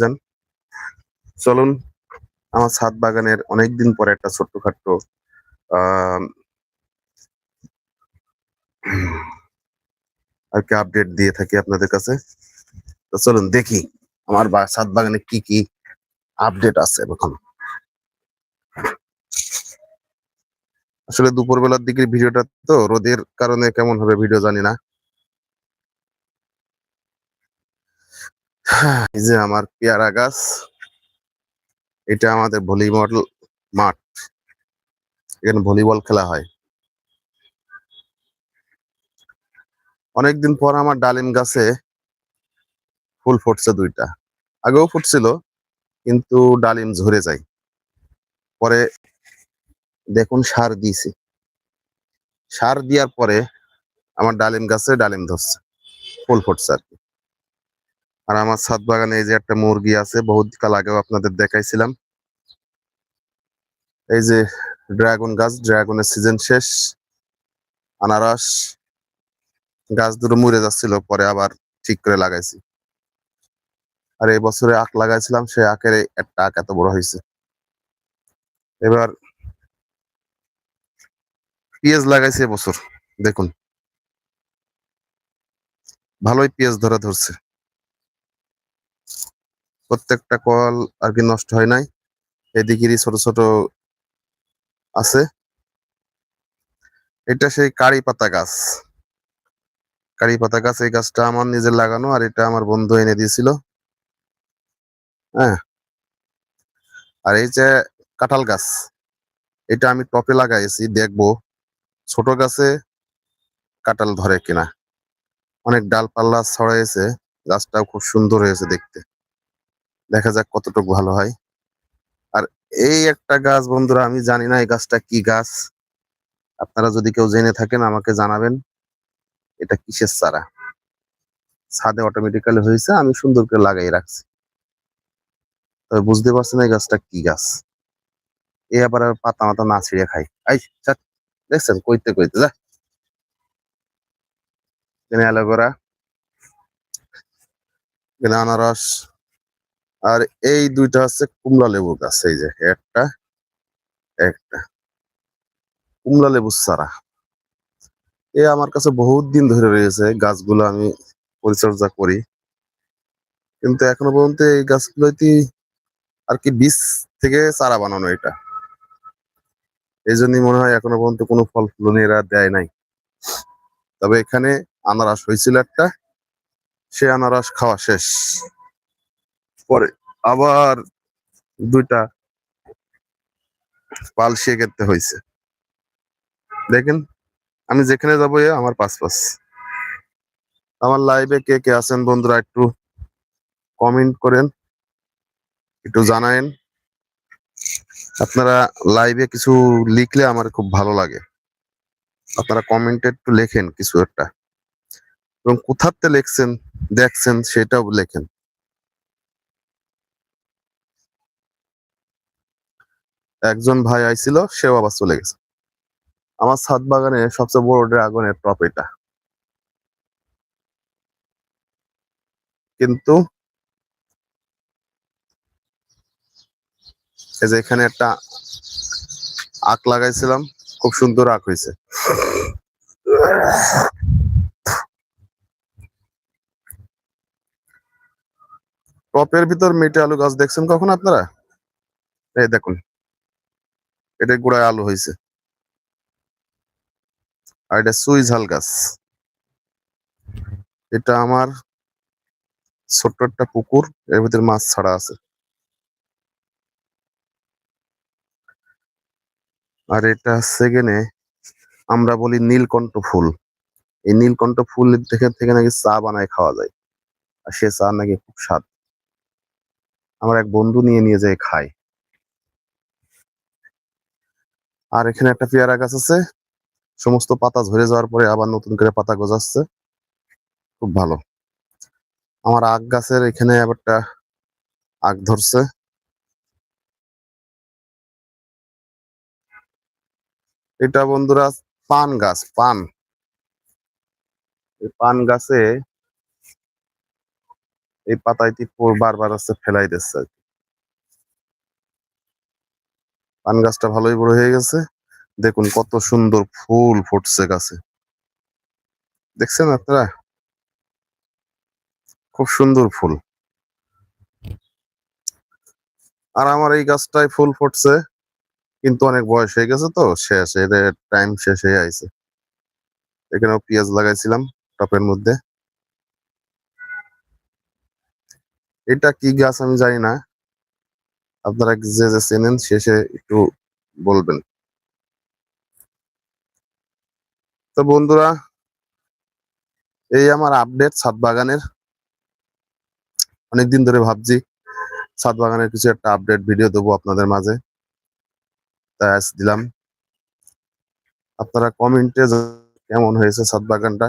যান। চলুন, আমার ছাদ বাগানের অনেকদিন পরে একটা ছোট্টখাট্ট আর কি আপডেট দিয়ে থাকি আপনাদের কাছে। তো চলুন দেখি আমার ছাদ বাগানে কি কি আপডেট আছে এখন আসলে দুপুরবেলার দিকের ভিডিওটা তো রোদের কারণে কেমন হবে ভিডিও জানি না। এই যে আমার পেয়ারা গাছ, এটা আমাদের ভলিবল মাঠ। এখানে ভলিবল খেলা হয়। অনেকদিন পর আমার ডালিম গাছে ফুল ফুটছে দুইটা। আগেও ফুটছিল, কিন্তু ডালিম ঝরে যায়। পরে দেখুন সার দিয়েছি। সার দেওয়ার পরে আমার ডালিম গাছে ডালিম ধরছে। ফুল ফুটছে আর কি। আর আমার ছাদ বাগানে এই যে একটা মুরগি আছে, বহুত কাল আগেও আপনাদের দেখাইছিলাম। এই যে ড্রাগন গাছ, ড্রাগনের সিজন শেষ, আনারস গাছ দুটো মরে যাচ্ছিল, পরে আবার ঠিক করে লাগাইছি। আর এই বছরে আখ লাগাইছিলাম, সেই আখের একটা আখ এত বড় হয়েছে এবার পেঁয়াজ লাগাইছি এবছর দেখুন। ভালোই পেঁয়াজ ধরা ধরছে। প্রত্যেকটা কল আর কি নষ্ট হয় নাই। এদিকেরই ছোট ছোট আছে। এটা সেই কারি পাতা গাছ। কারি পাতা গাছ, এই গাছটা আমার নিজের লাগানো আর এটা আমার বন্ধু এনে দিয়েছিল। হ্যাঁ। আর এই যে কাঁঠাল গাছ, এটা আমি টপে লাগাইছি, দেখব ছোট গাছে কাঁঠাল ধরে কিনা। অনেক ডালপাল্লা ছড়াইছে, গাছটাও খুব সুন্দর হয়েছে দেখতে। দেখা যাক কতটুকু ভালো হয়। আর এই একটা গাছ বন্ধুরা, আমি জানি না এই গাছটা কি গাছ। আপনারা যদি কেউ জেনে থাকেন, আমাকে জানাবেন। এটা কিসের চারা? ছাদে অটোমেটিক্যালি হয়েছে, আমি সুন্দর করে লাগাই রাখছি। তবে বুঝতে পারছি না এই গাছটা কি গাছ। এ আবার পাতা মাতা না ছিঁড়ে খাই আই। দেখছেন? কইতে কইতে, যা। এখানে অ্যালোভেরা আনারস। আর এই দুইটা হচ্ছে কুমড়া লেবু গাছ, এই যে একটা একটা। কুমড়া লেবুর চারা। এ আমার কাছে বহুত দিন ধরে রয়েছে গাছগুলো আমি পরিচর্যা করি। কিন্তু এখনও পর্যন্ত এই গাছগুলোতে আর কি বীজ থেকে চারা বানানো এটা। এই জন্যই মনে হয় এখনও পর্যন্ত কোনো ফল ফুলনি এরা দেয় নাই। তবে এখানে আনারস হয়েছিল একটা, সে আনারস খাওয়া শেষ। পরে আবার দুইটা পাল শিয়ে খেতে হয়েছে দেখেন, আমি যেখানে যাব আমার পাশ পাস আমার লাইভে কে কে আছেন বন্ধুরা একটু কমেন্ট করেন, একটু জানায়েন। আপনারা লাইভে কিছু লিখলে আমার খুব ভালো লাগে। আপনারা কমেন্টে একটু লেখেন কিছু একটা। এবং কোথাতে লেখছেন, দেখছেন সেটাও লেখেন। একজন ভাই আইছিল, সেও আবার চলে গেছে। আমার ছাদ বাগানে সবচেয়ে বড় ড্রাগনের টপ এটা। কিন্তু এই যে এখানে একটা আখ লাগাইছিলাম, খুব সুন্দর আখ হয়েছে টপের ভিতর মেটে আলু গাছ দেখছেন কখন আপনারা? এই দেখুন। এটা গোড়ায় আলু হয়েছে। আর এটা সুই ঝাল গাছ। এটা আমার ছোট্ট একটা পুকুর, এর ভিতরে মাছ ছাড়া আছে। আর এটা সেকেন্ডে আমরা বলি নীলকণ্ঠ ফুল। এই নীলকণ্ঠ ফুল থেকে থেকে নাকি চা বানায় খাওয়া যায়। আর সে চা নাকি খুব স্বাদ। আমার এক বন্ধু নিয়ে নিয়ে যায় খায় আর এখানে একটা পেয়ারা গাছ আছে। সমস্ত পাতা ঝরে যাওয়ার পরে আবার নতুন করে পাতা গজাচ্ছে। খুব ভালো। আমার আখ গাছের এখানে আবারটা আখ ধরছে। এটা বন্ধুরা পান গাছ, পান। এই পান গাছে এই পাতাইটি বারবার আছে ফেলাই দিচ্ছে আর কি। পান গাছটা ভালোই বড় হয়ে গেছে। দেখুন কত সুন্দর ফুল ফুটছে গাছে। দেখছেন আপনারা? খুব সুন্দর ফুল। আর আমার এই গাছটায় ফুল ফুটছে, কিন্তু অনেক বয়স হয়ে গেছে তো, শেষ এদের টাইম শেষ হয়ে আইছে। এখানেও পেঁয়াজ লাগাইছিলাম, টপের মধ্যে। এটা কি গাছ আমি জানি না। আপনারা যে যে চেনেন শেষে একটু বলবেন। তো বন্ধুরা, এই আমার আপডেট ছাদ বাগানের। অনেকদিন ধরে ভাবছি ছাদ বাগানের কিছু একটা আপডেট ভিডিও দেবো আপনাদের মাঝে। তাই আজ দিলাম। আপনারা কমেন্টে কেমন হয়েছে ছাদ বাগানটা।